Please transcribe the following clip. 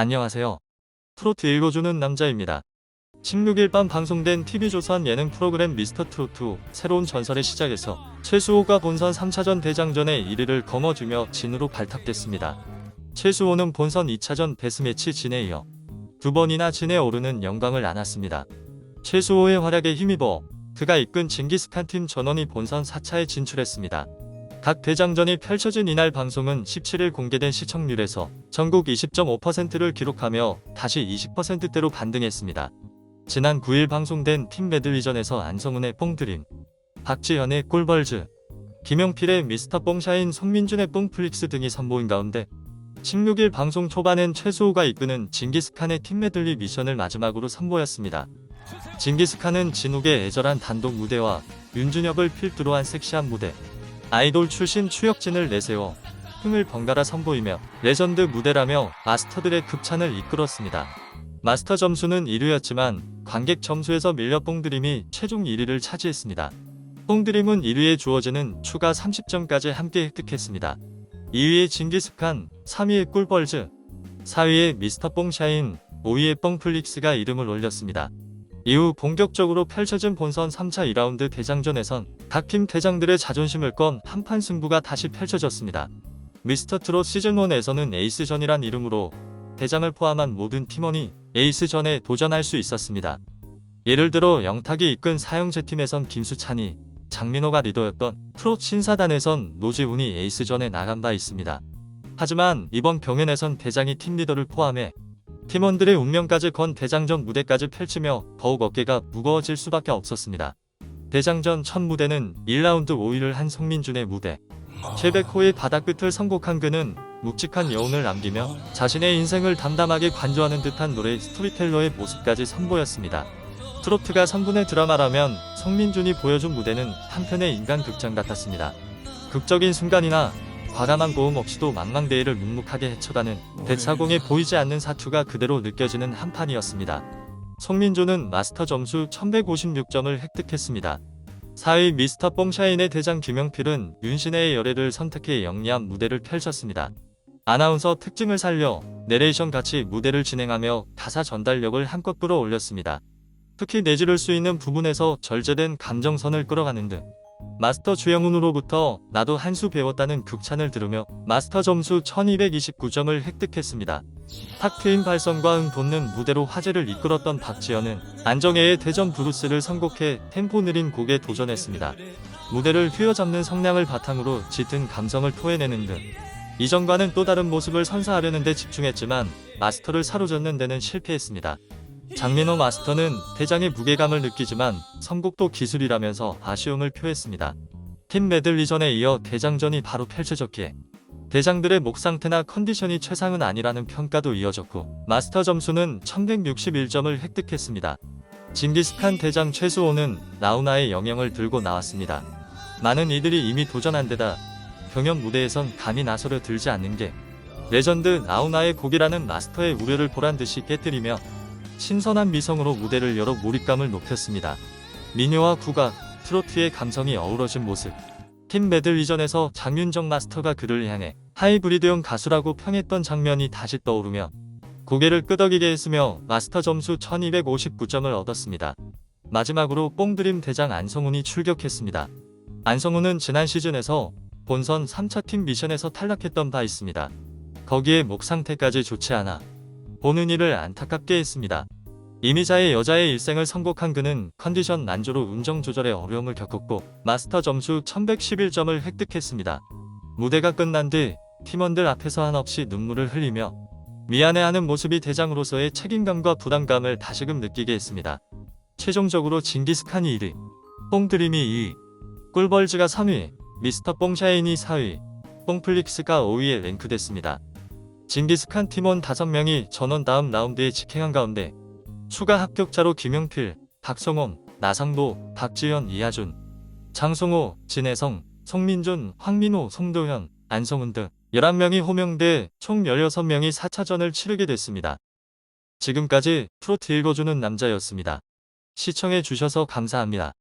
안녕하세요. 트로트 읽어주는 남자입니다. 16일 밤 방송된 TV조선 예능 프로그램 미스터 트로트 새로운 전설의 시작에서 최수호가 본선 3차전 대장전에 1위를 거머쥐며 진으로 발탁됐습니다. 최수호는 본선 2차전 데스매치 진에 이어 두 번이나 진에 오르는 영광을 안았습니다. 최수호의 활약에 힘입어 그가 이끈 징기스칸 팀 전원이 본선 4차에 진출했습니다. 각 대장전이 펼쳐진 이날 방송은 17일 공개된 시청률에서 전국 20.5%를 기록하며 다시 20%대로 반등했습니다. 지난 9일 방송된 팀 메들리전에서 안성훈의 뽕드림, 박지현의 꿀벌즈, 김영필의 미스터 뽕샤인 송민준의 뽕플릭스 등이 선보인 가운데 16일 방송 초반엔 최수호가 이끄는 징기스칸의 팀 메들리 미션을 마지막으로 선보였습니다. 징기스칸은 진욱의 애절한 단독 무대와 윤준혁을 필두로 한 섹시한 무대, 아이돌 출신 추혁진을 내세워 흥을 번갈아 선보이며 레전드 무대라며 마스터들의 급찬을 이끌었습니다. 마스터 점수는 1위였지만 관객 점수에서 밀려 뽕드림이 최종 1위를 차지했습니다. 뽕드림은 1위에 주어지는 추가 30점까지 함께 획득했습니다. 2위의 징기스칸, 3위의 꿀벌즈, 4위의 미스터 뽕샤인, 5위의 뽕플릭스가 이름을 올렸습니다. 이후 본격적으로 펼쳐진 본선 3차 2라운드 대장전에선 각팀 대장들의 자존심을 건 한판 승부가 다시 펼쳐졌습니다. 미스터 트롯 시즌1에서는 에이스전이란 이름으로 대장을 포함한 모든 팀원이 에이스전에 도전할 수 있었습니다. 예를 들어 영탁이 이끈 사형제 팀에선 김수찬이, 장민호가 리더였던 트롯 신사단에선 노지훈이 에이스전에 나간 바 있습니다. 하지만 이번 경연에선 대장이 팀 리더를 포함해 팀원들의 운명까지 건 대장전 무대까지 펼치며 더욱 어깨가 무거워질 수밖에 없었습니다. 대장전 첫 무대는 1라운드 5위를 한 송민준의 무대. 최백호의 바닥 끝을 선곡한 그는 묵직한 여운을 남기며 자신의 인생을 담담하게 관조하는 듯한 노래 스토리텔러의 모습까지 선보였습니다. 트로트가 3분의 드라마라면 송민준이 보여준 무대는 한편의 인간 극장 같았습니다. 극적인 순간이나 과감한 고음 없이도 망망대해를 묵묵하게 헤쳐가는 대차공에 보이지 않는 사투가 그대로 느껴지는 한판이었습니다. 송민조는 마스터 점수 1156점을 획득했습니다. 4위 미스터 뽕샤인의 대장 김영필은 윤신혜의 열애를 선택해 영리한 무대를 펼쳤습니다. 아나운서 특징을 살려 내레이션 같이 무대를 진행하며 가사 전달력을 한껏 끌어올렸습니다. 특히 내지를 수 있는 부분에서 절제된 감정선을 끌어가는 등 마스터 주영훈으로부터 나도 한 수 배웠다는 극찬을 들으며 마스터 점수 1229점을 획득했습니다. 탁 트인 발성과 응 돋는 무대로 화제를 이끌었던 박지현은 안정혜의 대전 브루스를 선곡해 템포 느린 곡에 도전했습니다. 무대를 휘어잡는 성량을 바탕으로 짙은 감성을 토해내는 등 이전과는 또 다른 모습을 선사하려는 데 집중했지만 마스터를 사로잡는 데는 실패했습니다. 장민호 마스터는 대장의 무게감을 느끼지만 선곡도 기술이라면서 아쉬움을 표했습니다. 팀 메들리전에 이어 대장전이 바로 펼쳐졌기에 대장들의 목 상태나 컨디션이 최상은 아니라는 평가도 이어졌고 마스터 점수는 1161점을 획득했습니다. 징기스칸 대장 최수호는 나우나의 영향을 들고 나왔습니다. 많은 이들이 이미 도전한 데다 경연 무대에선 감히 나서려 들지 않는 게 레전드 나우나의 곡이라는 마스터의 우려를 보란 듯이 깨뜨리며 신선한 미성으로 무대를 열어 몰입감을 높였습니다. 미녀와 국악, 트로트의 감성이 어우러진 모습. 팀 메들리전에서 장윤정 마스터가 그를 향해 하이브리드용 가수라고 평했던 장면이 다시 떠오르며 고개를 끄덕이게 했으며 마스터 점수 1259점을 얻었습니다. 마지막으로 뽕드림 대장 안성훈이 출격했습니다. 안성훈은 지난 시즌에서 본선 3차 팀 미션에서 탈락했던 바 있습니다. 거기에 목 상태까지 좋지 않아 보는 이를 안타깝게 했습니다. 이미자의 여자의 일생을 선곡한 그는 컨디션 난조로 음정 조절에 어려움을 겪었고 마스터 점수 1111점을 획득했습니다. 무대가 끝난 뒤 팀원들 앞에서 한없이 눈물을 흘리며 미안해하는 모습이 대장으로서의 책임감과 부담감을 다시금 느끼게 했습니다. 최종적으로 징기스칸이 1위, 뽕드림이 2위, 꿀벌즈가 3위, 미스터 뽕샤인이 4위, 뽕플릭스가 5위에 랭크됐습니다. 징기스칸 팀원 5명이 전원 다음 라운드에 직행한 가운데 추가 합격자로 김영필, 박성원, 나상도, 박지현, 이하준, 장성호, 진혜성, 송민준, 황민호, 송도현, 안성훈 등 11명이 호명돼 총 16명이 4차전을 치르게 됐습니다. 지금까지 프로트 읽어주는 남자였습니다. 시청해 주셔서 감사합니다.